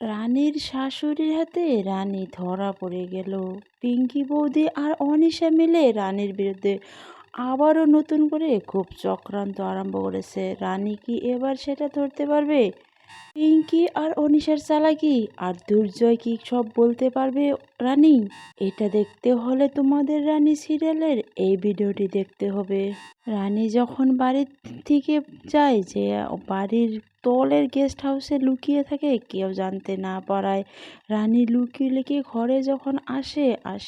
রানীর শাশুড়ির হাতে রানী ধরা পড়ে গেল। পিঙ্কি বৌদি আর অনিশা মিলে রানীর বিরুদ্ধে আবারও নতুন করে খুব চক্রান্ত আরম্ভ করেছে। রানী কি এবার সেটা ধরতে পারবে? পিঙ্কি আর অনিশার চালাকি, আর দুর্জয় কি সব বলতে পারবে রানী? এটা দেখতে হলে তোমাদের রানী সিরিয়ালের এই ভিডিওটি দেখতে হবে। রানী যখন বাড়ির থেকে যায় যে বাড়ির তলের গেস্ট হাউসে লুকিয়ে থাকে, কেউ জানতে না পারায় রানী লুকিয়ে লুকিয়ে ঘরে যখন আসে, আস,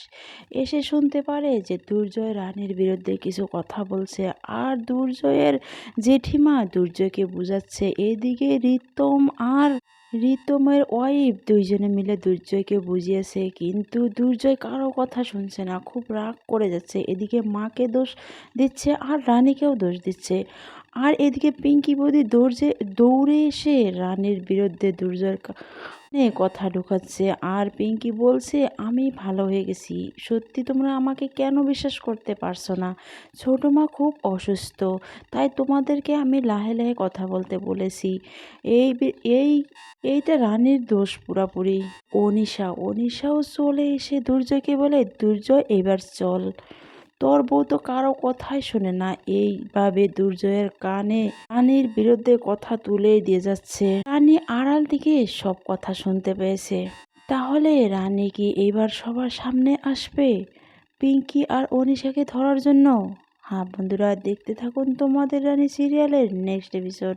এসে শুনতে পারে যে দুর্জয় রানীর বিরুদ্ধে কিছু কথা বলছে। আর দুর্জয়ের জেঠিমা দুর্জয়কে বুঝাচ্ছে, এদিকে রিতম আর রিতমের ওয়াইফ দুইজনে মিলে দুর্জয়কে বুঝিয়েছে, কিন্তু দুর্জয় কারও কথা শুনছে না, খুব রাগ করে যাচ্ছে। এদিকে মাকে দোষ দিচ্ছে আর রানীকেও দোষ দিচ্ছে। আর এদিকে পিঙ্কি বৌদি দৌড়ে দৌড়ে এসে রানীর বিরুদ্ধে দুর্জয়ের কথা ঢুকাচ্ছে আর পিঙ্কি বলছে, আমি ভালো হয়ে গেছি। সত্যি তোমরা আমাকে কেন বিশ্বাস করতে পারছ না? ছোটো মা খুব অসুস্থ, তাই তোমাদেরকে আমি লাহে লাহে কথা বলতে বলেছি। এই এই এইটা রানীর দোষ পুরাপুরি। অনিশা, অনিশাও চলে এসে দুর্জয়কে বলে, দুর্জয়, এবার চল। তোর বউ তো কারও কথাই শোনে না। এইভাবে দুর্জয়ের কানে রানীর বিরুদ্ধে কথা তুলে দিয়ে যাচ্ছে। রানী আড়াল দিকে সব কথা শুনতে পেয়েছে। তাহলে রানী কি এইবার সবার সামনে আসবে? পিঙ্কি আর অনিশাকে ধরার জন্য? হ্যাঁ বন্ধুরা, দেখতে থাকুন তোমাদের রানী সিরিয়ালের নেক্সট এপিসোড